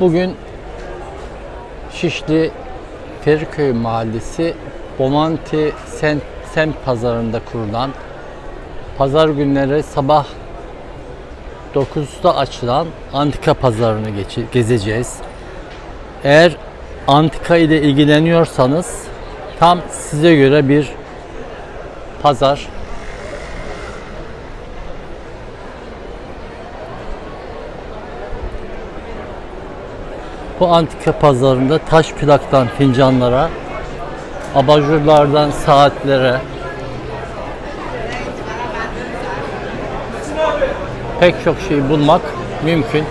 Bugün Şişli Feriköy Mahallesi Bomonti Sent, Semt Pazarında kurulan pazar günleri sabah 9'da açılan antika pazarını geçi- gezeceğiz. Eğer antika ile ilgileniyorsanız tam size göre bir pazar. Bu antika pazarında taş plaktan fincanlara, abajurlardan saatlere, pek çok şey bulmak mümkün.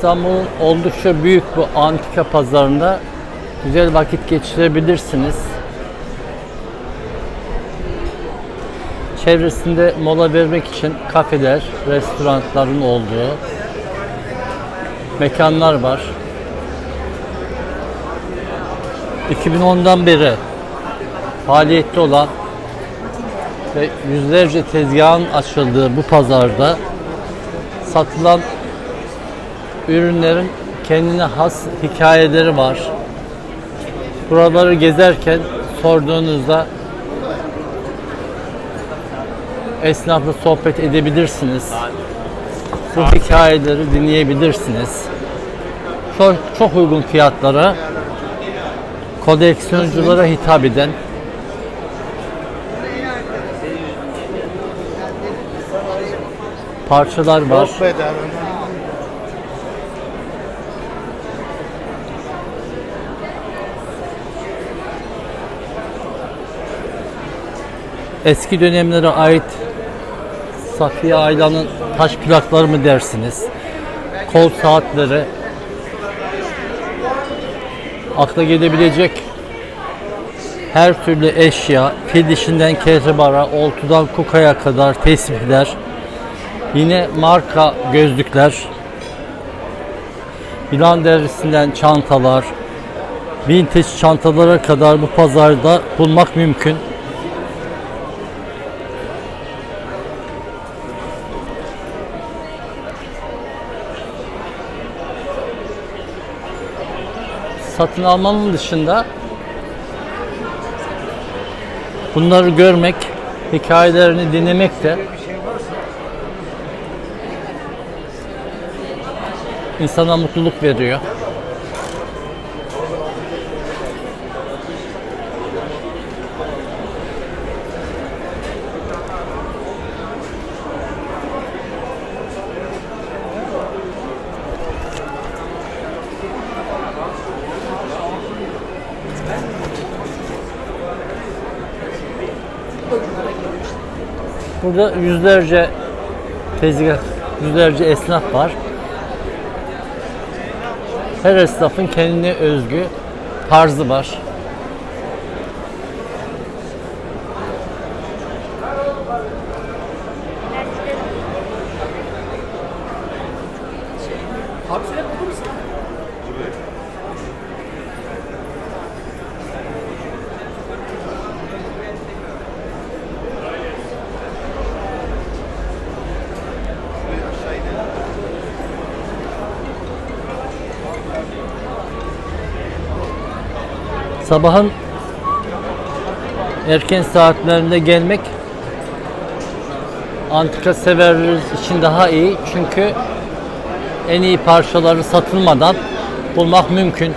İstanbul'un oldukça büyük bu antika pazarında güzel vakit geçirebilirsiniz. Çevresinde mola vermek için kafeler, restoranların olduğu mekanlar var. 2010'dan beri faaliyette olan ve yüzlerce tezgahın açıldığı bu pazarda satılan ürünlerin kendine has hikayeleri var. Buraları gezerken sorduğunuzda esnafla sohbet edebilirsiniz. Bu hikayeleri dinleyebilirsiniz. Çok, çok uygun fiyatlara koleksiyonculara hitap eden parçalar var. Eski dönemlere ait Safiye Aylan'ın taş plakları mı dersiniz? Kol saatleri akla gelebilecek her türlü eşya, fil dişinden kehribara, oltudan kukaya kadar tesbihler, yine marka gözlükler, yılan derisinden çantalar, vintage çantalara kadar bu pazarda bulmak mümkün. Satın almanın dışında bunları görmek, hikayelerini dinlemek de insana mutluluk veriyor. Burada yüzlerce tezgah, yüzlerce esnaf var. Her esnafın kendine özgü tarzı var. Sabahın erken saatlerinde gelmek antika severler için daha iyi. Çünkü en iyi parçaları satılmadan bulmak mümkün.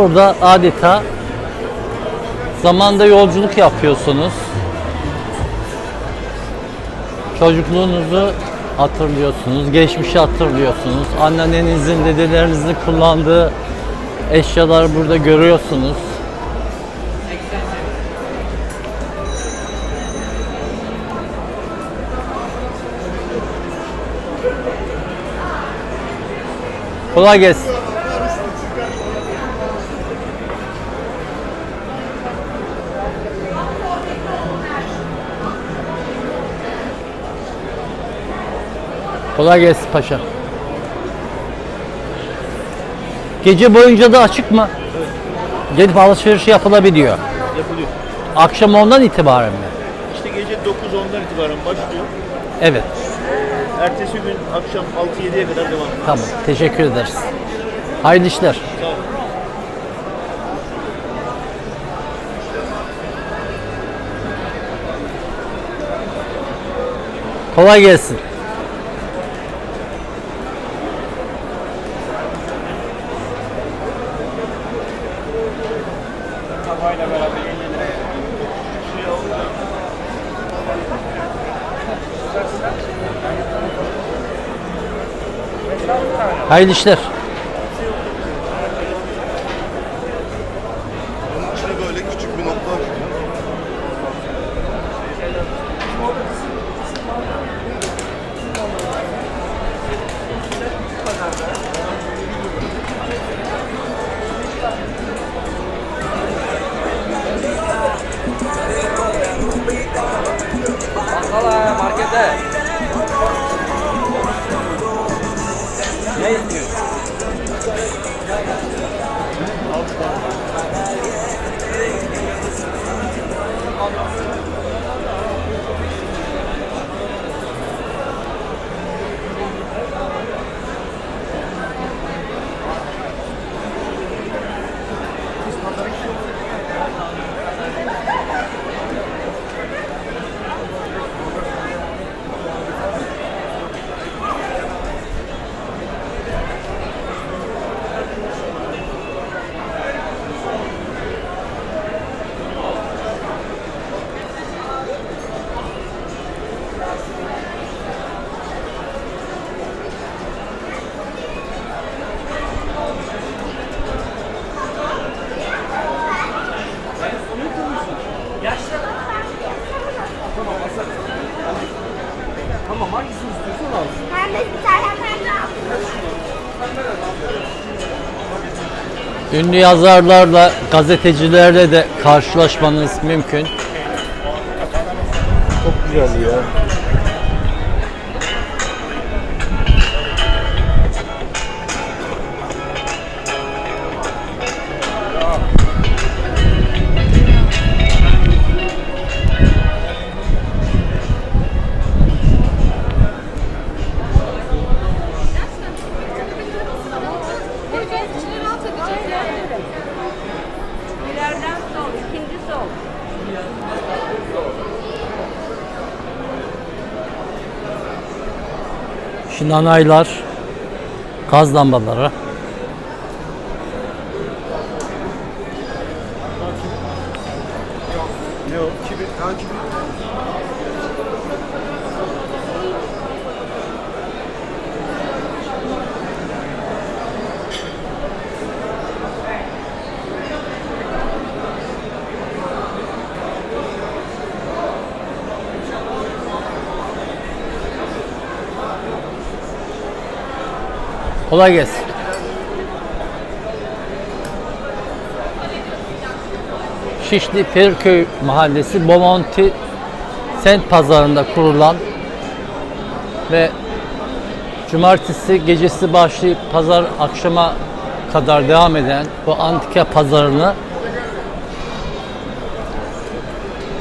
Burada adeta zamanda yolculuk yapıyorsunuz. Çocukluğunuzu hatırlıyorsunuz, geçmişi hatırlıyorsunuz. Annenizin, dedelerinizin kullandığı eşyaları burada görüyorsunuz. Kolay gelsin. Kolay gelsin paşa. Gece boyunca da açık mı? Gelip alışveriş yapılabiliyor. yapılıyor. Akşam ondan itibaren mi? İşte gece 9-10'dan itibaren başlıyor. Evet. Ertesi gün akşam 6-7'ye kadar devam ediyor. Tamam. Teşekkür ederiz. Hayırlı işler. Sağ olun. Kolay gelsin. Hayırlı işler. İçine böyle küçük bir nokta markete. Ünlü yazarlarla, gazetecilerle de karşılaşmanız mümkün. Çok güzel ya. Şinanaylar, gaz lambaları. Kolay gelsin. Şişli Feriköy Mahallesi Bomonti Sent Pazarı'nda kurulan ve cumartesi gecesi başlayıp pazar akşama kadar devam eden bu antika pazarını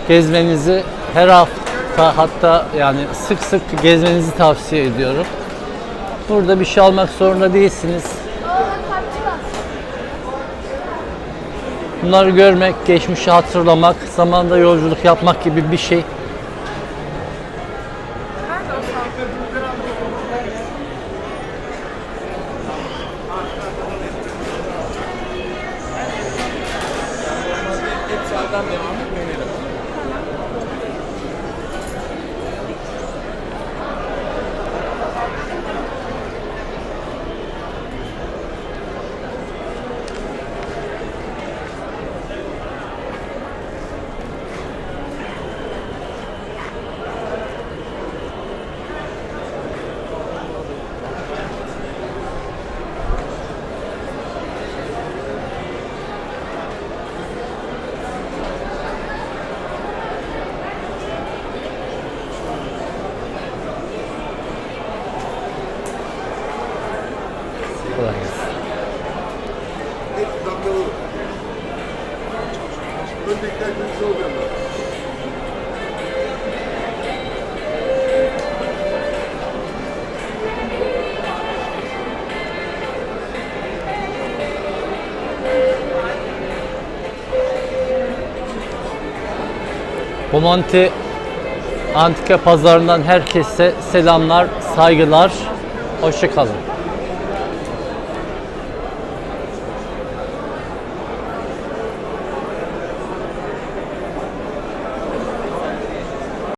gezmenizi her hafta hatta yani sık sık gezmenizi tavsiye ediyorum. Burada bir şey almak zorunda değilsiniz. Bunları görmek, geçmişi hatırlamak, zamanda yolculuk yapmak gibi bir şey. Bomonti Antika Pazarı'ndan herkese selamlar, saygılar. Hoşçakalın.